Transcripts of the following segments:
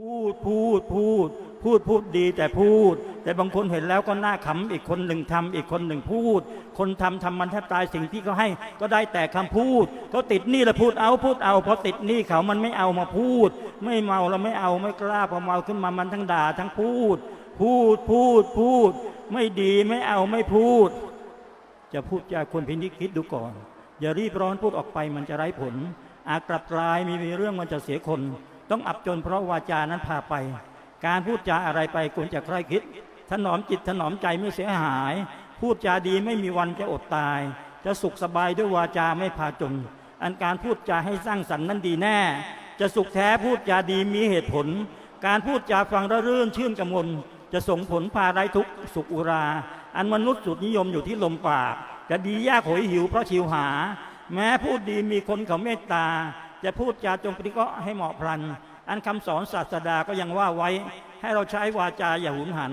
พูดพูดพูด พูดพูดดีแต่พูด แต่บางคนเห็นแล้วก็น่าขำอีกคนหนึ่งทำอีกคนหนึ่งพูด คนทำทำมันแทบตายสิ่งที่เขาให้ ก็ได้แต่คำพูดเขาติดนี่แล้วพูดเอาพูดเอาพอติดนี่เขามันไม่เอามาพูด ไม่เมาแล้วไม่เอาไม่กล้าพอเมาขึ้นมามันทั้งด่าทั้งพูด พูดพูดพูด ไม่ดีไม่เอาไม่พูด จะพูดจาควรพินิจคิดดูก่อน อย่ารีบร้อนพูดออกไปมันจะไร้ผล อาจกลับกลายมีเรื่องมันจะเสียคน ต้องอับจนเพราะวาจานั้นพาไป การพูดจาอะไรไปควรจะใคร่คิด ถนอมจิตถนอมใจไม่เสียหาย พูดจาดีไม่มีวันจะอดตาย จะสุขสบายด้วยวาจาไม่พาจนอันการพูดจาให้สร้างสรรค์นั้นดีแน่ จะสุขแท้พูดจาดีมีเหตุผล การพูดจาฟังระรื่นชื่นกำมลจะส่งผลพาได้ทุกสุขอุรา อันมนุษย์จุดนิยมอยู่ที่ลมปาก จะดียากโหยหิวเพราะชิวหา แม้พูดดีมีคนเขาเมตตา จะพูดจาจงปริเคราะห์ให้เหมาะพลัน อันคำสอนศาสดาก็ยังว่าไว้ ให้เราใช้วาจาอย่าหุนหัน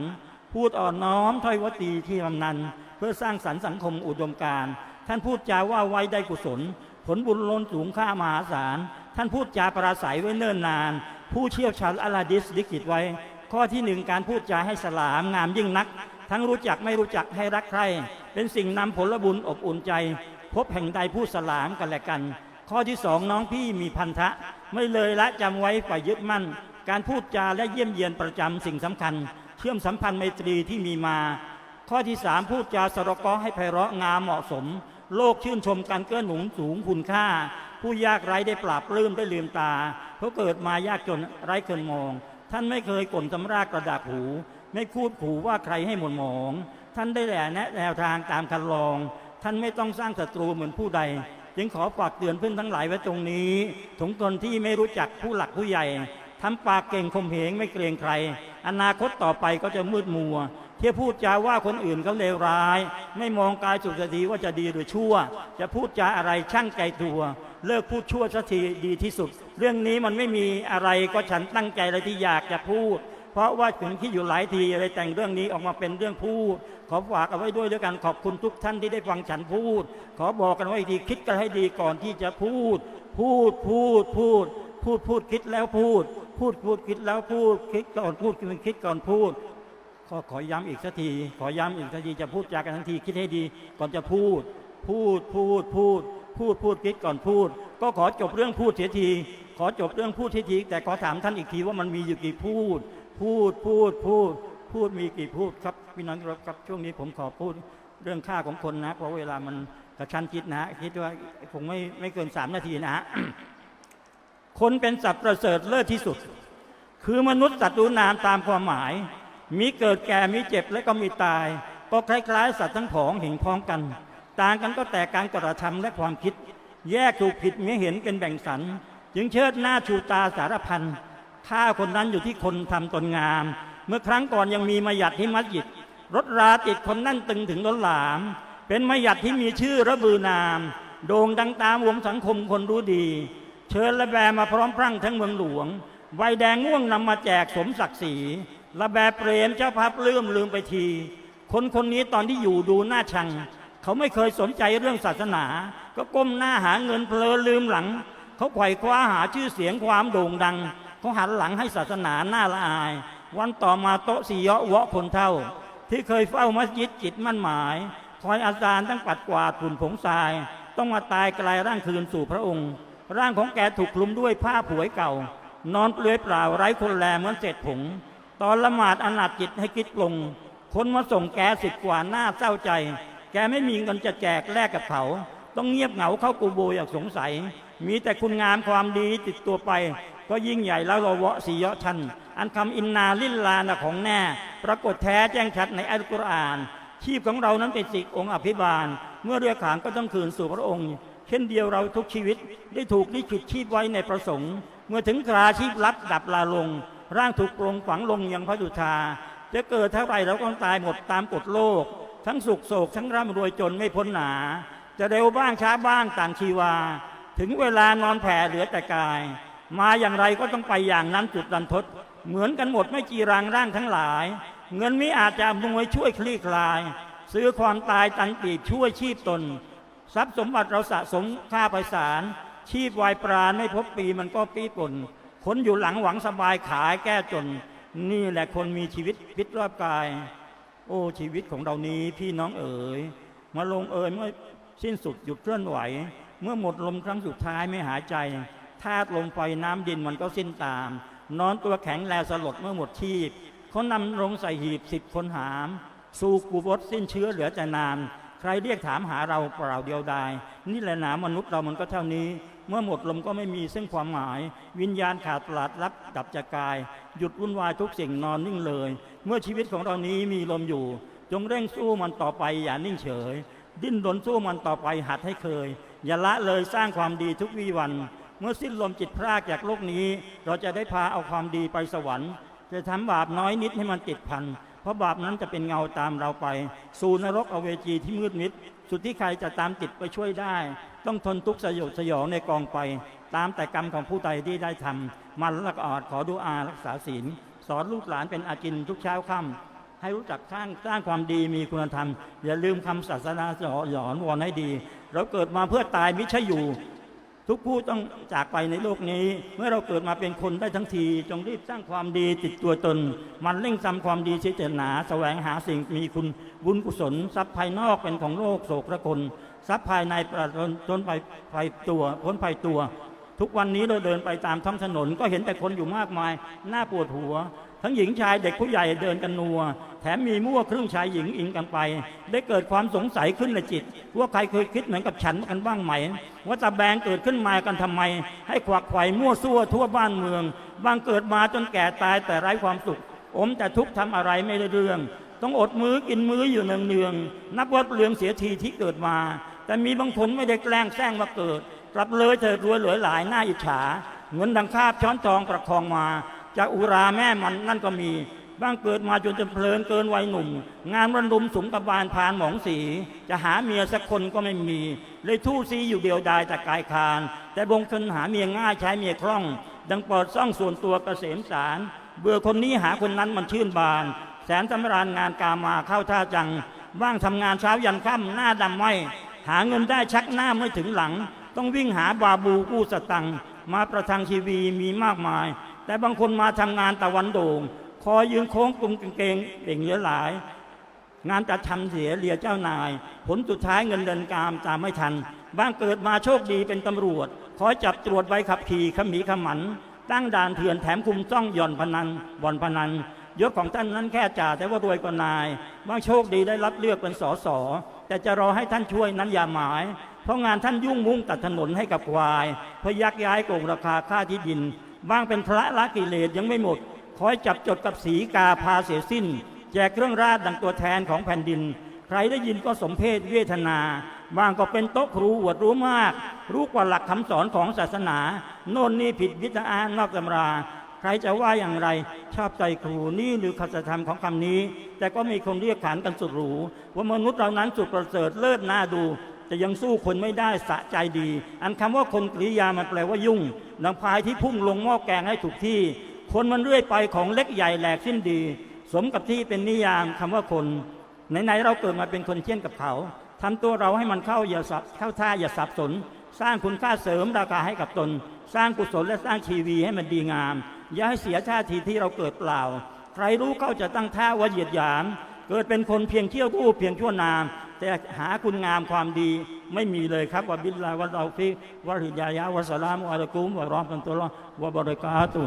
พูดอ่อนน้อมถ้อยวตีที่ลำนัน เพื่อสร้างสรรค์สังคมอุดมการท่านพูดจาว่าไว้ได้กุศล ผลบุญล้นสูงค่ามหาศาล ท่านพูดจาปราศัยไว้เนิ่นนาน ผู้เชี่ยวชาญอลาดิสลิขิตไว้ ข้อที่หนึ่งการพูดจาให้สลามงามยิ่งนัก ทั้งรู้จักไม่รู้จักให้รักใครเป็นสิ่งนำผลบุญอบอุ่นใจ พบแห่งใดพูดสลามกันและกัน ข้อที่สองน้องพี่มีพันธะ ไม่เลยละจำไว้ฝ่ายยึดมั่น การพูดจาและเยี่ยมเยียนประจำสิ่งสำคัญ เชื่อมสัมพันธ์ไมตรีที่มีมา ข้อที่สามพูดจาสรกอให้ไพเราะงามเหมาะสม โลกชื่นชมการเกื้อหนุนสูงคุณค่า ผู้ยากไร้ได้ปราบปลื้มได้ลืมตา เพราะเกิดมายากจนไร้เคินมอง ท่านไม่เคยกล่นตำรากระดาษหู ไม่พูดขู่ว่าใครให้หม่นหมอง ท่านได้แหล่แนะแนวทางตามคันลอง ท่านไม่ต้องสร้างศัตรูเหมือนผู้ใด จึงขอฝากเตือนเพื่อนทั้งหลายไว้ตรงนี้ถึงตนที่ไม่รู้จักผู้หลักผู้ใหญ่ทำปากเก่งข่มเหงไม่เกรงใคร อนาคตต่อไปก็จะมืดมัว เที่ยวพูดจาว่าคนอื่นเขาเลวร้าย ไม่มองกายสุขสีว่าจะดีหรือชั่ว จะพูดจาอะไรช่างใจตัว เลิกพูดชั่วสักทีดีที่สุด เรื่องนี้มันไม่มีอะไรก็ฉันตั้งใจเลยที่อยากจะพูด เพราะว่าผมคิดอยู่หลายทีเลยแต่งเรื่องนี้ออกมาเป็นเรื่องพูด ขอฝากเอาไว้ด้วยด้วยกันขอบคุณทุกท่านที่ได้ฟังฉันพูด ขอบอกกันไว้อีกทีคิดกันให้ดีก่อนที่จะพูด พูดพูดพูด พูดพูดคิดแล้วพูด พูดพูดคิดแล้วพูด คิดก่อนพูดคิดก่อนพูดขอขอย้ำอีกสักที ขอย้ำอีกสักทีจะพูดจากันทั้งทีคิดให้ดี ก่อนจะพูด พูดพูดพูด พูดพูดคิดก่อนพูด ก็ขอจบเรื่องพูดเสียที ขอจบเรื่องพูดเสียที แต่ขอถามท่านอีกทีว่ามันมีอยู่กี่พูด พูดพูดพูด พูดมีกี่พูดครับพี่น้องครับช่วงนี้ผมขอพูดเรื่องค่าของคนนะ เพราะเวลามันกระชั้นชิดนะ คิดว่าคงไม่ไม่เกินสามนาทีนะฮะคนเป็นสัตว์ประเสริฐเลิศที่สุด คือมนุษย์สัตว์ดูนามตามความหมาย มีเกิดแก่มีเจ็บและก็มีตาย ก็คล้ายๆ สัตว์ทั้งผองเห็นพ้องกัน ต่างกันก็แต่การกระทำและความคิด แยกถูกผิดมีเห็นเป็นแบ่งสรรจึงเชิดหน้าชูตาสารพัน ถ้าคนนั้นอยู่ที่คนทำตนงาม เมื่อครั้งก่อนยังมีมายัดที่มัสยิดรถราติดคนนั่นตึงถึงล้นหลาม เป็นมายัดที่มีชื่อระบือนาม โด่งดังตามวงสังคมคนรู้ดี เชิญระแบมาพร้อมพรั่งทั้งเมืองหลวงใบแดงง่วงนำมาแจกสมศักดิ์ศรีระแบเปรมเจ้าภาพเลื่อมลืมไปที คนคนนี้ตอนที่อยู่ดูหน้าชัง เขาไม่เคยสนใจเรื่องศาสนา ก็ก้มหน้าหาเงินเพลินลืมหลัง เขาไขว่คว้าหาชื่อเสียงความโด่งดัง เขาหันหลังให้ศาสนาหน้าละอาย วันต่อมาโต๊ะสีเยาะวะคนเท่า ที่เคยเฝ้ามัสยิดจิตมั่นหมายคอยอาจารย์ตั้งปัดกวาดฝุ่นผงทราย ต้องมาตายกลายร่างคืนสู่พระองค์ ร่างของแกถูกคลุมด้วยผ้าผวยเก่า นอนเปลือยเปล่าไร้คนแลเหมือนเศษผง ตอนละหมาดอนาจจิตให้คิดปลงคนมาส่งแกสิบกว่าหน้าเศร้าใจ แกไม่มีเงินจะแจกแลกกับเขา ต้องเงียบเหงาเข้ากูโบอย่างสงสัย มีแต่คุณงามความดีติดตัวไป ก็ยิ่งใหญ่แล้วเรอวะสีเยะชัน อันคำอินนาลิลลานะของแน่ ปรากฏแท้แจ้งชัดในอัลกุรอาน ชีพของเรานั้นเป็นสิกองค์อภิบาล เมื่อเรียขานก็ต้องคืนสู่พระองค์ เช่นเดียวเราทุกชีวิตได้ถูกลิขิตชีพไว้ในประสงค์ เมื่อถึงคราชีพลับดับลาลง ร่างถูกปรงฝังลงยังพระดุชาจะเกิดเท่าไรเราก็ต้องตายหมดตามกฎโลก ทั้งสุขโศกทั้งร่ำรวยจนไม่พ้นหนา จะเร็วบ้างช้าบ้างต่างชีวา ถึงเวลานอนแผ่เหลือแต่กาย มาอย่างไรก็ต้องไปอย่างนั้นจุดดันทด เหมือนกันหมดไม่จีรังร่างทั้งหลาย เงินมิอาจจะอำนวยช่วยคลี่คลาย ซื้อความตายตันปีบช่วยชีพตน ทรัพย์สมบัติเราสะสมค่าไปสารชีพวายปราณไม่พบปีมันก็ปีปนคนอยู่หลังหวังสบายขายแก้จน นี่แหละคนมีชีวิตพิษรอบกาย โอ้ชีวิตของเรานี้พี่น้องเอ๋ยมาลงเอ๋ยเมื่อสิ้นสุดหยุดเคลื่อนไหว เมื่อหมดลมครั้งสุดท้ายไม่หายใจธาตุลมไฟน้ำดินมันก็สิ้นตาม นอนตัวแข็งแลสลดเมื่อหมดชีพเขานำลงใส่หีบสิบคนหาม สู่กูบดสิ้นเชื้อเหลือแต่นามใครเรียกถามหาเราเปล่าเดียวดาย นี่แหละหนามนุษย์เรามันก็เท่านี้ เมื่อหมดลมก็ไม่มีซึ่งความหมาย วิญญาณขาดตลาดรับดับจากกาย หยุดวุ่นวายทุกสิ่งนอนนิ่งเลย เมื่อชีวิตของเรานี้มีลมอยู่ จงเร่งสู้มันต่อไปอย่านิ่งเฉย ดิ้นรนสู้มันต่อไปหัดให้เคย อย่าละเลยสร้างความดีทุกวี่วัน เมื่อสิ้นลมจิตพรากจากโลกนี้ เราจะได้พาเอาความดีไปสวรรค์ จะทำบาปน้อยนิดให้มันติดพัน เพราะบาปนั้นจะเป็นเงาตามเราไป สู่นรกอเวจีที่มืดมิด สุดที่ใครจะตามติดไปช่วยได้ ต้องทนทุกข์สยดสยองในกองไป ตามแต่กรรมของผู้ใดที่ได้ทำมันละกอดขอดูอารักษาศีล สอนลูกหลานเป็นอาจินทุกเช้าค่ำ ให้รู้จักสร้างสร้างความดีมีคุณธรรม อย่าลืมคำศาสนาสอนหยอนวอนให้ดี เราเกิดมาเพื่อตายมิใช่อยู่ ทุกผู้ต้องจากไปในโลกนี้ เมื่อเราเกิดมาเป็นคนได้ทั้งที จงรีบสร้างความดีติดตัวตน มันเร่งทำความดีเจตนาแสวงหาสิ่งมีคุณบุญกุศลทรัพย์ภายนอกเป็นของโลกโศกระคนทรัพย์ภายในประจนจนไปไปตัวพ้นภัยตัว ทุกวันนี้เราเดินไปตามท้องถนนก็เห็นแต่คนอยู่มากมาย หน่าปวดหัว ทั้งหญิงชายเด็กผู้ใหญ่เดินกันนัว แถมมีมั่วครึ่งชายหญิงอิงกันไป ได้เกิดความสงสัยขึ้นในจิต ว่าใครเคยคิดเหมือนกับฉันกันบ้างไหม ว่าตาแบงเกิดขึ้นมากันทำไม ให้ขวักไขว่มั่วซั่วทั่วบ้านเมือง บางเกิดมาจนแก่ตายแต่ไร้ความสุข อมแต่ทุกข์ทำอะไรไม่ได้เรื่อง ต้องอดมื้อกินมื้ออยู่เนืองๆนับว่าเปลืองเสียทีที่เกิดมา แต่มีบางคนไม่ได้แกล้งแซงว่าเกิดกลับเลยเถิดรวยหลือหลายหน้าอิจฉาเงินดังคาบช้อนทองประคองมา จากอุราแม่มันนั่นก็มี บ้างเกิดมาจนจะเพลินเกินวัยหนุ่ม งานวันรุมสุมกบาลพานหมองสี จะหาเมียสักคนก็ไม่มี เลยทู่ซีอยู่เดียวดายแต่กายคาน แต่บงคนหาเมียง่ายใช้เมียคล่อง ดังเปิดซ่องส่วนตัวกเกษมสาร เบื่อคนนี้หาคนนั้นมันชื่นบาน แสนสำราญงานกามาเข้าท่าจัง บ้างทำงานเช้ายันค่ำหน้าดำไหมหาเงินได้ชักหน้าไม่ถึงหลัง ต้องวิ่งหาบาบูกู้สตังมาประทังชีวีมีมากมาย แต่บางคนมาทำงานตะวันโด่ง คอยยืนโค้งกลุ่มกางเกงเด่งเยอะหลาย งานจะทำเสียเลียเจ้านาย ผลสุดท้ายเงินเดือนกามตามไม่ทัน บ้างเกิดมาโชคดีเป็นตำรวจ คอยจับตรวจใบขับขี่ขมีขมัน ตั้งด่านเถื่อนแถมคุมจ้องหย่อนพนันบ่อนพนันยศของท่านนั้นแค่จ่าแต่ว่ารวยกว่านายบางโชคดีได้รับเลือกเป็นสสแต่จะรอให้ท่านช่วยนั้นอย่าหมาย เพราะงานท่านยุ่งมุ่งตัดถนนให้กับควาย เพื่อยักย้ายโกงราคาค่าที่ดิน บ้างเป็นพระละกิเลสยังไม่หมด คอยจับจดกับสีกาพาเสียสิ้น แจกเครื่องราชดังตัวแทนของแผ่นดิน ใครได้ยินก็สมเพศเวทนาบางก็เป็นโต๊ะครูอวดรู้มาก รู้กว่าหลักคำสอนของศาสนา โน่นนี่ผิดวิทยานอกตำรา ใครจะว่าอย่างไร ชอบใจครูนี่หรือขัตธรรมของคำนี้ แต่ก็มีคนเรียกขานกันสุดหรู ว่ามนุษย์เรานั้นสุดประเสริฐเลิศน่าดู แต่ยังสู้คนไม่ได้สะใจดี อันคำว่าคนกริยามันแปลว่ายุ่งดังพายที่พุ่งลงหม้อแกงให้ถูกที่ คนมันเรื่อยไปของเล็กใหญ่แหลกสิ้นดี สมกับที่เป็นนิยามคำว่าคนไหนๆเราเกิดมาเป็นคนเช่นกับเขาทำตัวเราให้มันเข้าอย่าสับเข้าท่าอย่าสับสน สร้างคุณค่าเสริมราคาให้กับตน สร้างกุศลและสร้างชีวีให้มันดีงาม อย่าให้เสียชาติที่เราเกิดเปล่า ใครรู้เขาจะตั้งท่าว่าเหยียดหยาม เกิดเป็นคนเพียงเที่ยวทู่เพียงชั่วนาม แต่หาคุณงามความดีไม่มีเลยครับว่าบิลลาวันเราฟิกวะริยายะวะสลามุอะลัยกุมวะเราะห์มะตุลลอฮ์วะบะเราะกาตุ